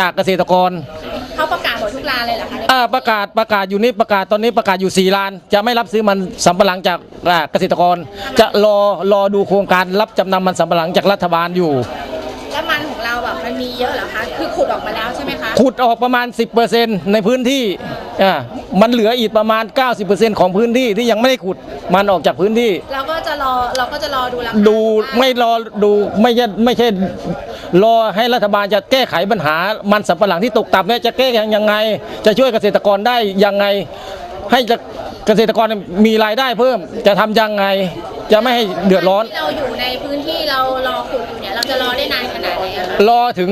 จากเกษตรกรเขาประกาศหมดทุกรายเลยเหรอคะอ่าประกาศประกาศอยู่นี่ประกาศตอนนี้ประกาศอยู่4ล้าน จะไม่รับซื้อมันสำปะหลังจากอ่าเกษตรกร จะรอรอดูโครงการรับจำนำมันสำปะหลังจากรัฐบาลอยู่ แล้วมันของเราแบบมันมีเยอะเหรอคะคือขุดออกมาแล้วใช่ไหมคะขุดออกประมาณ 10%ในพื้นที่อ่ามันเหลืออีกประมาณ 90%ของพื้นที่ที่ยังไม่ได้ขุดมันออกจากพื้นที่ เราก็จะรอเราก็จะรอดูราคาดูไม่รอดูไม่ใช่ไม่ใช่ รอให้รัฐบาลจะแก้ไขปัญหามันสำปะหลังที่ตกต่ำเนี่ยจะแก้ยังไง จะช่วยเกษตรกรได้ยังไง ให้จะเกษตรกรมีรายได้เพิ่มจะทำยังไง จะไม่ให้เดือดร้อนที่เราอยู่ในพื้นที่เรารอขุดอยู่เนี่ยเราจะรอได้นานขนาดไหนอะคะรอถึง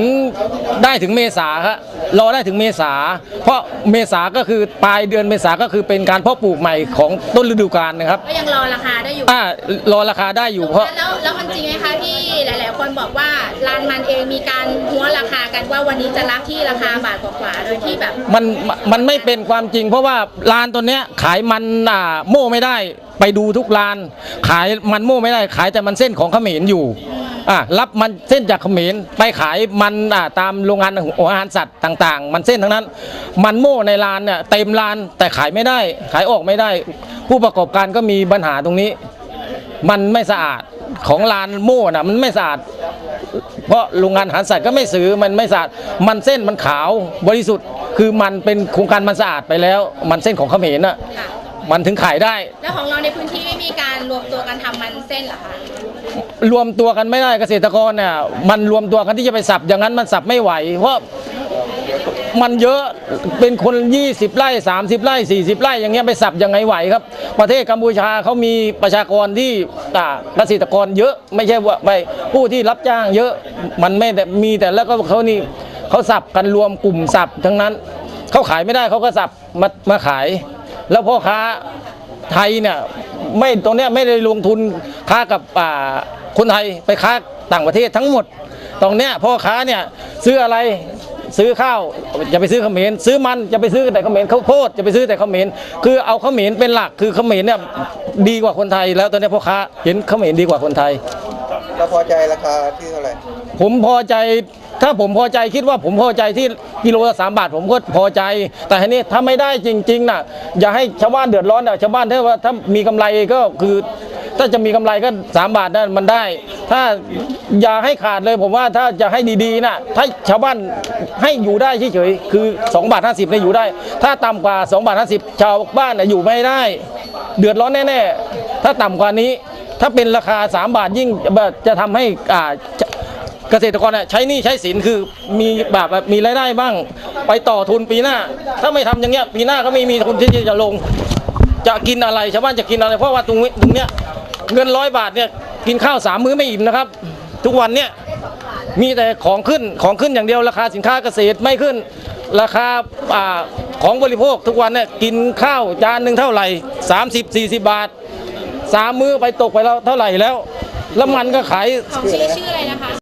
ได้ถึงเมษาครับรอได้ถึงเมษา เพราะเมษาก็คือปลายเดือนเมษาก็คือเป็นการเพาะปลูกใหม่ของต้นฤดูกาลนะครับก็ยังรอราคาได้อยู่อ่ารอราคาได้อยู่เพราะแล้วแล้วมันจริงไหมคะที่ หลาย ๆ คนบอกว่าร้านมันเองมีการหัวราคากันว่าวันนี้จะรับที่ราคาบาทกว่าๆโดยที่แบบ มันมันไม่เป็นความจริง เพราะว่าร้านตัวเนี้ยขายมันอ่าโม่ไม่ได้ไปดูทุกร้าน ขายมันโม่ไม่ได้ขายแต่มันเส้นของเขมรอยู่อะรับมันเส้นจากเขมรไปขายมันอ่าตามโรงงานอาหารสัตว์ต่าง ๆ มันเส้นทั้งนั้น มันโม่ในร้านเนี่ยเต็มร้านแต่ขายไม่ได้ ขายออกไม่ได้ ผู้ประกอบการก็มีปัญหาตรงนี้ มันไม่สะอาดของร้านโม่น่ะมันไม่สะอาด เพราะโรงงานอาหารสัตว์ก็ไม่ซื้อมันไม่สะอาด มันเส้นมันขาวบริสุทธิ์ คือมันเป็นโครงการมันสะอาดไปแล้ว มันเส้นของเขมรน่ะค่ะมันถึงขายได้ แล้วของเราในพื้นที่ไม่มีการรวมตัวกันทำมันเส้นเหรอคะรวมตัวกันไม่ได้เกษตรกรเนี่ยมันรวมตัวกันที่จะไปสับอย่างนั้นมันสับไม่ไหว เพราะ มันเยอะเป็นคน 20 ไร่ 30 ไร่ 40 ไร่อย่างเงี้ยไปสับยังไงไหวครับ ประเทศกัมพูชาเขามีประชากรที่อ่าเกษตรกรเยอะไม่ใช่ว่าไปผู้ที่รับจ้างเยอะมันไม่ได้มีแต่แล้วก็เขานี่เขาสับกันรวมกลุ่มสับทั้งนั้นเขาขายไม่ได้เขาก็สับมามาขาย แล้วพ่อค้าไทยเนี่ยไม่ตรงเนี้ยไม่ได้ลงทุนค้ากับอ่าคนไทยไปค้าต่างประเทศทั้งหมด ตรงเนี้ยพ่อค้าเนี่ยซื้ออะไร ซื้อข้าวจะไปซื้อเขมรซื้อมันจะไปซื้อแต่เขมรข้าวโพดจะไปซื้อแต่เขมรคือเอาเขมรเป็นหลักคือเขมรเนี่ยดีกว่าคนไทย แล้วตอนเนี้ยพ่อค้าเห็นเขมรดีกว่าคนไทยเราพอใจราคาที่เท่าไหร่ผมพอใจถ้าผมพอใจคิดว่าผมพอใจที่กิโลละสามบาท ผมก็พอใจ แต่ทีนี้ถ้าไม่ได้จริงๆน่ะอย่าให้ชาวบ้านเดือดร้อนนะชาวบ้านถ้าว่าถ้ามีกำไรก็คือ ถ้าจะมีกำไรก็สามบาทได้มันได้ ถ้าอย่าให้ขาดเลยผมว่าถ้าจะให้ดีๆน่ะถ้าชาวบ้านให้อยู่ได้เฉยๆคือ2บาท50เนี่ยอยู่ได้ ถ้าต่ำกว่า2บาท50 ชาวบ้านอยู่ไม่ได้ เดือดร้อนแน่ๆ ถ้าต่ำกว่านี้ถ้าเป็นราคา 3 บาทยิ่งจะทำให้อ่าเกษตรกรน่ะใช้หนี้ใช้สินคือมีแบบมีรายได้บ้าง ไปต่อทุนปีหน้า ถ้าไม่ทำอย่างเงี้ยปีหน้าก็ไม่มีทุนที่จะลง จะกินอะไรชาวบ้านจะกินอะไร เพราะว่าตรงนี้ตรงเนี้ย เงินร้อยบาทเนี่ยกินข้าวสามมื้อไม่อิ่มนะครับ ทุกวันเนี่ยมีแต่ของขึ้นของขึ้นอย่างเดียวราคาสินค้าเกษตรไม่ขึ้น ราคาอ่าของบริโภคทุกวันเนี่ยกินข้าวจานหนึ่งเท่าไหร่ 30 40 บาทสามมื้อไปตกไปแล้วเท่าไหร่แล้วแล้วมันก็ขายของชื่อชื่ออะไรนะคะ